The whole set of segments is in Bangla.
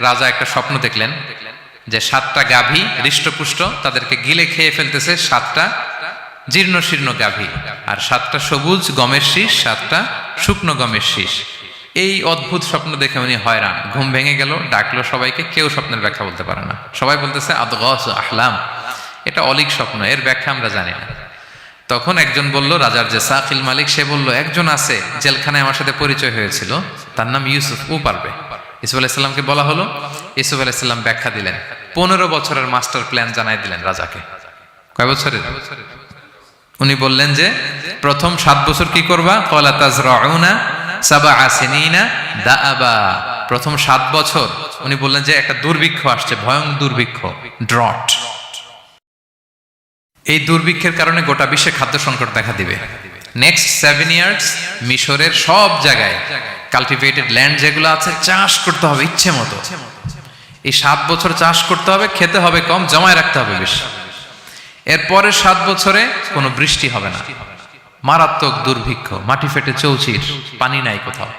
রাজা একটা স্বপ্ন দেখলেন যে সাতটা গাভী হৃষ্টপুষ্ট তাদেরকে গিলে খেয়ে ফেলতেছে সাতটা জীর্ণ শীর্ণ গাভী। আর সাতটা সবুজ গমের শীষ, সাতটা শুকনো গমের শীষ। এই অদ্ভুত স্বপ্ন দেখে উনি হয়রান। ঘুম ভেঙে গেল, ডাকলো সবাইকে, কেউ স্বপ্নের ব্যাখ্যা বলতে পারে না। সবাই বলতেছে, আদগস আহলাম। এটা অলিক স্বপ্ন, এর ব্যাখ্যা আমরা জানি না। তখন একজন বলল, রাজার যে সাকিল মালিক, সে বলল, একজন আছে, জেলখানায় আমার সাথে পরিচয় হয়েছিল। তার নাম ইউসুফ, ও পারবে। ইসুফ আলাইসাল্লামকে বলা হলো। ইসুফ আলাইসাল্লাম ব্যাখ্যা দিলেন। পনেরো বছরের মাস্টার প্ল্যান জানাই দিলেন রাজাকে। কয় বছরের? উনি বললেন যে, প্রথম সাত বছর কি করবা? কলা দাআবা। প্রথম সাত বছর। উনি বললেন যে, একটা দুর্ভিক্ষ আসছে, ভয়ং দুর্ভিক্ষ, ড্রট। এই দুর্ভিক্ষের কারণে গোটা বিশ্বে খাদ্য সংকট দেখা দিবে। নেক্সট সেভেন ইয়ার্স মিশরের সব জায়গায় কাল্টিভেটেড ল্যান্ড যেগুলো আছে, চাষ করতে হবে ইচ্ছে মতো। এই সাত বছর চাষ করতে হবে, খেতে হবে কম, জমায় রাখতে হবে বেশি। এরপরের সাত বছরে কোনো বৃষ্টি হবে না। মারাত্মক দুর্ভিক্ষ, মাটি ফেটে চৌচির, পানি নাই কোথাও।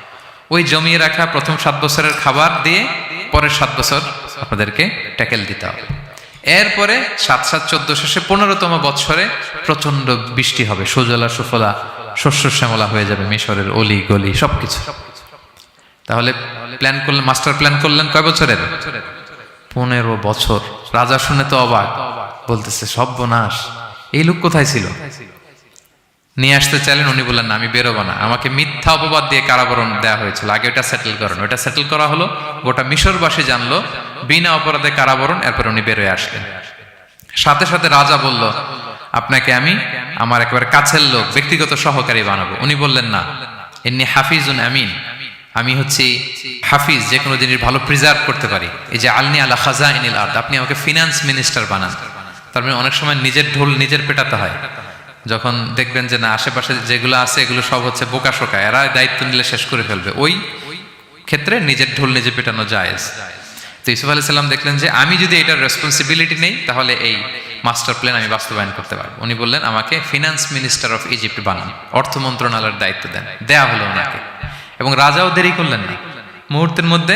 ওই জমিয়ে রাখা প্রথম সাত বছরের খাবার দিয়ে পরের সাত বছর আপনাদেরকে ট্যাকেল দিতে হবে। এরপরে সাত সাত, চোদ্দ শেষে পনেরোতম বৎসরে প্রচণ্ড বৃষ্টি হবে, সুজলা, সুফলা, শস্য, শ্যামলা হয়ে যাবে, মিশরের অলি, গলি, সবকিছু। তাহলে প্ল্যান করলেন মাস্টার প্ল্যান করলেন কয় বছরের? পনেরো বছর। রাজা শুনে তো অবাক। বলতেছে, সর্বনাশ। এই লোক কোথায় ছিল? নিয়ে আসতে চাইলেন, উনি বললেন, আমি বেরোবো না। আমাকে মিথ্যা অপবাদ দিয়ে কারাবরণ দেওয়া হয়েছিল। আগে ওটা সেটেল করেন। ওটা সেটেল করা হলো, গোটা মিশরবাসী জানলো, বিনা অপরাধে কারাবরণ, এরপর উনি বেরোয় আসলেন। সাথে সাথে রাজা বলল, আপনাকে আমি আমার একেবারে কাছের লোক, ব্যক্তিগত সহকারী বানাবো। উনি বললেন, না। এমনি হাফিজুন আমিন। আমি হচ্ছি হাফিজ, যে কোনো জিনিস ভালো প্রিজার্ভ করতে পারি। এই যে আলনি আল্লাহ খাজা ইনিল আর্দ, আপনি আমাকে ফিনান্স মিনিস্টার বানান। তার মানে অনেক সময় নিজের ঢোল নিজের পেটাতে হয়। যখন দেখবেন যে না, আশেপাশে যেগুলো আছে, এগুলো সব হচ্ছে বোকা শোকা, এরা দায়িত্ব নিলে শেষ করে ফেলবে। ওই ক্ষেত্রে নিজের ঢোল নিজে পেটানো জায়েজ। তো ইসুফ আলি সাল্লাম দেখলেন যে, আমি যদি এটার রেসপন্সিবিলিটি নেই, তাহলে এই মাস্টার প্ল্যান আমি বাস্তবায়ন করতে পারব। উনি বললেন, আমাকে ফিনান্স মিনিস্টার অফ ইজিপ্ট বানান। অর্থ মন্ত্রণালয়ের দায়িত্ব দেন। দেয়া হলো ওনাকে। এবং রাজাও দেরি করলেন না। মুহূর্তের মধ্যে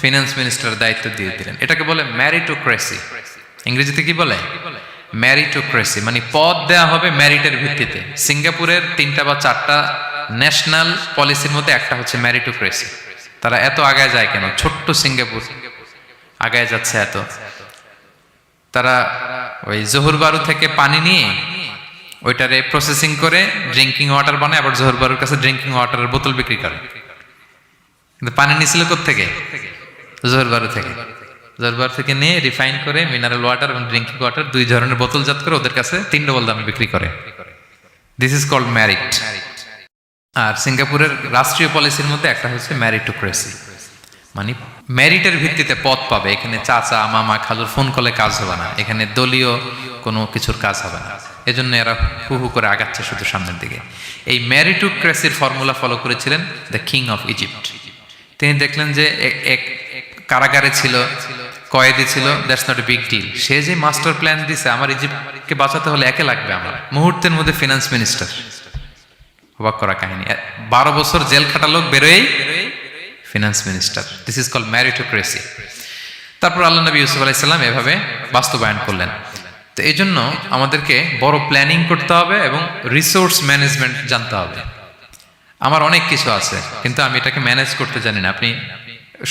ফিনান্স মিনিস্টার দায়িত্ব দিয়ে দিলেন। এটাকে বলে ম্যারিটোক্রেসি ইংরেজিতে কি বলে? ম্যারিটোক্রেসি মানে পদ দেয়া হবে ম্যারিটের ভিত্তিতে। সিঙ্গাপুরের তিনটা বা চারটা ন্যাশনাল পলিসির মধ্যে একটা হচ্ছে ম্যারিটোক্রেসি তারা এত আগায় যায় কেন? ছোট্ট সিঙ্গাপুর আগায় যাচ্ছে এত। তারা ওই জহুর বারু থেকে পানি নিয়ে ওইটারে প্রসেসিং করে ড্রিঙ্কিং ওয়াটার বানায়, আবার জহুর বারুর কাছে ড্রিঙ্কিং ওয়াটারের বোতল বিক্রি করে। কিন্তু পানি নিছিল জহুর বারু থেকে। জহুর বারু থেকে নিয়ে রিফাইন করে মিনারেল ওয়াটার এবং ড্রিঙ্কিং ওয়াটার দুই ধরনের বোতলজাত করে ওদের কাছে তিন ডবল দামে বিক্রি করে। দিস ইজ কল্ড ম্যারিট আর সিঙ্গাপুরের রাষ্ট্রীয় পলিসির মধ্যে একটা হচ্ছে ম্যারিটোক্রেসি মানে ম্যারিটের ভিত্তিতে পদ পাবে। এখানে চাচা, মামা, খালুর ফোন কলে কাজ হবে না। এখানে দলীয় কোনো কিছুর কাজ হবে না। এজন্য এরা হু হু করে আগাচ্ছে শুধু সামনের দিকে। এই ম্যারিটোক্রেসির ফর্মুলা ফলো করেছিলেন দ্য কিং অফ ইজিপ্ট তিনি দেখলেন যে এক- কারাগারে ছিল, কয়েদি ছিল that's not a big deal সে যে মাস্টার প্ল্যান দিছে, আমার ইজিপ্টকে বাঁচাতে হলে একে লাগবে আমার। মুহূর্তের মধ্যে ফিনান্স মিনিস্টার অবাক করা কাহিনী। বারো বছর জেল খাটা লোক বেরোয়েই finance minister this is call meritocracy তারপর আল্লাহ নবী ইউসুফ আলাইসাল্লাম এভাবে বাস্তবায়ন করলেন। তো এই জন্য আমাদেরকে বড় প্ল্যানিং করতে হবে এবং রিসোর্স ম্যানেজমেন্ট জানতে হবে। আমার অনেক কিছু আছে, কিন্তু আমি এটাকে ম্যানেজ করতে জানি না। আপনি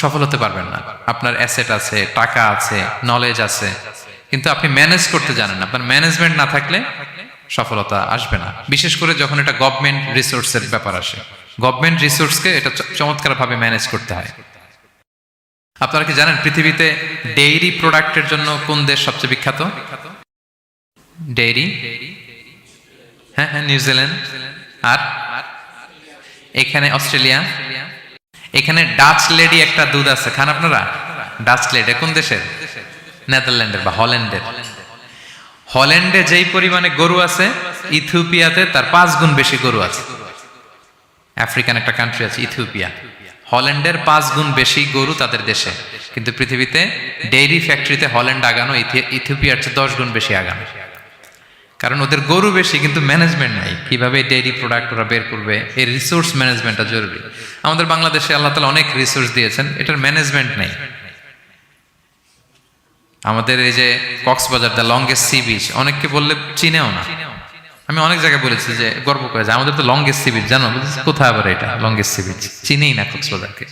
সফল হতে পারবেন না। আপনার অ্যাসেট আছে, টাকা আছে নলেজ আছে, কিন্তু আপনি ম্যানেজ করতে জানেন না। আপনার ম্যানেজমেন্ট না থাকলে সফলতা আসবে না। বিশেষ করে যখন এটা গভর্নমেন্ট রিসোর্সের ব্যাপার আসে। গভর্নমেন্ট রিসোর্সকে এটা চমৎকারভাবে ম্যানেজ করতে হয়। আপনারা কি জানেন পৃথিবীতে ডেইরি প্রোডাক্টের জন্য কোন দেশ সবচেয়ে বিখ্যাত? ডেইরি? হ্যাঁ হ্যাঁ নিউজিল্যান্ড আর? এখানে অস্ট্রেলিয়া। এখানে ডাচ লেডি একটা দুধ আছে, খান আপনারা? ডাচ লেডি, কোন দেশের? নেদারল্যান্ডের বা হল্যান্ডের। হল্যান্ডে যেই পরিমাণে গরু আছে, ইথিওপিয়াতে তার পাঁচ গুণ বেশি গরু আছে। আফ্রিকান একটা কান্ট্রি আছে, ইথিওপিয়া। হল্যান্ডের পাঁচ গুণ বেশি গরু তাদের দেশে। কিন্তু পৃথিবীতে ডেইরি ফ্যাক্টরিতে হল্যান্ড আগানো, ইথি- ইথিওপিয়ার চেয়ে দশ গুণ বেশি আগানো। কারণ ওদের গরু বেশি, কিন্তু ম্যানেজমেন্ট নাই। কীভাবে ডেইরি প্রোডাক্ট ওরা বের করবে? এই রিসোর্স ম্যানেজমেন্টটা জরুরি। আমাদের বাংলাদেশে আল্লাহ তালা অনেক রিসোর্স দিয়েছেন, এটার ম্যানেজমেন্ট নেই। আমাদের এই যে Cox's Bazar the longest sea beach অনেককে বললে চিনেও না। আমি অনেক জায়গায় বলেছি যে গর্ব করে, যে আমাদের তো লংগেস্ট সি বিচ জানো? কোথায় আবার এটা লংগেস্ট সি বিচ চিনেই না কক্সবাজারকে।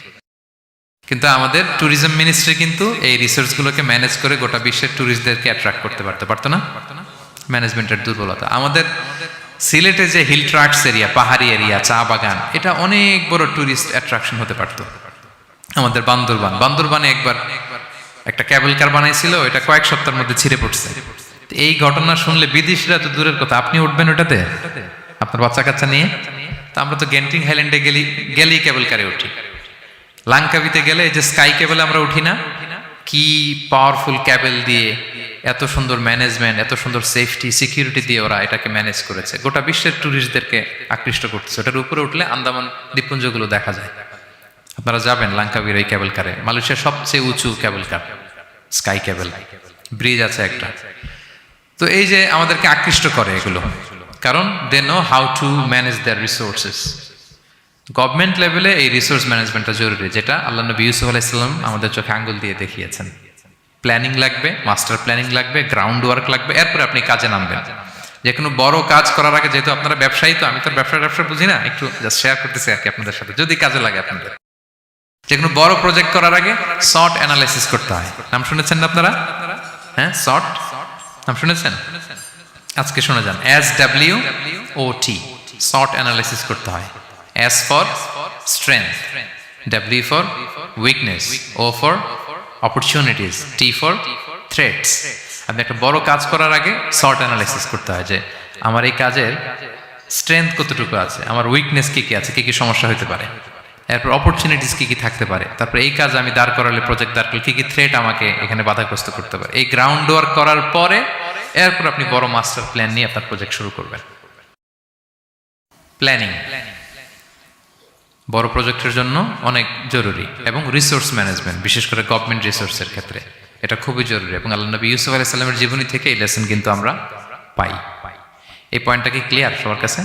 কিন্তু আমাদের ট্যুরিজম মিনিস্ট্রি কিন্তু এই রিসোর্সগুলোকে ম্যানেজ করে গোটা বিশ্বের ট্যুরিস্টদেরকে অ্যাট্রাক্ট করতে পারতে পারতো না? ম্যানেজমেন্টের দুর্বলতা। আমাদের সিলেটে যে হিল ট্রাক্স এরিয়া পাহাড়ি এরিয়া চা বাগান, এটা অনেক বড় ট্যুরিস্ট অ্যাট্রাকশন হতে পারতো। আমাদের বান্দরবান, বান্দরবানে একবার একটা ক্যাবেল কার বানাইছিল, এটা কয়েক সপ্তাহের মধ্যে ছিঁড়ে পড়ছে। এই ঘটনা শুনলে বিদেশিরা তো দূরের কথা, আপনি উঠবেন ওটাতে? আপনার বাচ্চা কাচ্চা নিয়ে? তা আমরা তো গেন্টিং হাইল্যান্ডে গেলি, গেলেই ক্যাবেল কারে উঠি। লাঙ্কাবিতে গেলে যে স্কাই কেবল আমরা উঠি না, কি পাওয়ারফুল ক্যাবেল দিয়ে এত সুন্দর ম্যানেজমেন্ট এত সুন্দর সেফটি সিকিউরিটি দিয়ে ওরা এটাকে ম্যানেজ করেছে। গোটা বিশ্বের ট্যুরিস্টদেরকে আকৃষ্ট করতেছে ওটার উপরে উঠলে আন্দামান দ্বীপপুঞ্জগুলো দেখা যায়। আপনারা যাবেন লাঙ্কাবির ওই ক্যাবেল কারে মালয়েশিয়ার সবচেয়ে উঁচু cable car sky cable bridge আছে একটা। তো এই যে আমাদেরকে আকৃষ্ট করে এগুলো। কারণ they know how to manage their resources government লেভেলে এই রিসোর্স ম্যানেজমেন্টটা জরুরি, যেটা আল্লাহ নবী ইউসুফ আলাইসাল্লাম আমাদের চোখে আঙ্গুল দিয়ে দেখিয়েছেন। প্ল্যানিং লাগবে মাস্টার প্ল্যানিং লাগবে গ্রাউন্ড ওয়ার্ক লাগবে, এরপরে আপনি কাজে নামবেন। যে কোনো বড় কাজ করার আগে যেহেতু আপনারা ব্যবসায়ী, তো আমি তো ব্যবসা ব্যবসা বুঝি না, একটু জাস্ট শেয়ার করতেছি আর কি আপনাদের সাথে, যদি কাজে লাগে আপনাদের। যে কোনো বড় প্রজেক্ট করার আগে শর্ট অ্যানালাইসিস করতে হয়। নাম শুনেছেন না আপনারা? হ্যাঁ শর্ট নাম শুনেছেন? আজকে শুনে যান। S W O T short analysis করতে হয়। S for strength W for weakness O for opportunities T for threats আপনি একটা বড় কাজ করার আগে শর্ট অ্যানালাইসিস করতে হয় যে, আমার এই কাজের স্ট্রেংথ কতটুকু আছে? আমার উইকনেস কী কী আছে? কী কী সমস্যা হতে পারে? এরপর অপরচুনিটিস কী কী থাকতে পারে? তারপর এই কাজ আমি দাঁড় করালে প্রজেক্ট দাঁড় করলে কি কি থ্রেট আমাকে এখানে বাধাগ্রস্ত করতে পারে? এই গ্রাউন্ড ওয়ার্ক করার পরে, এরপর আপনি বড় মাস্টার প্ল্যান নিয়ে আপনার প্রজেক্ট শুরু করবেন। প্ল্যানিং বড় প্রজেক্টের জন্য অনেক জরুরি এবং রিসোর্স ম্যানেজমেন্ট বিশেষ করে গভর্নমেন্ট রিসোর্সের ক্ষেত্রে। এটা খুবই জরুরি এবং আল্লাহ নবী ইউসুফ আলাহ সাল্লামের জীবনী থেকে এই লেসন কিন্তু আমরা পাই। এই পয়েন্টটা কি ক্লিয়ার সবার কাছে?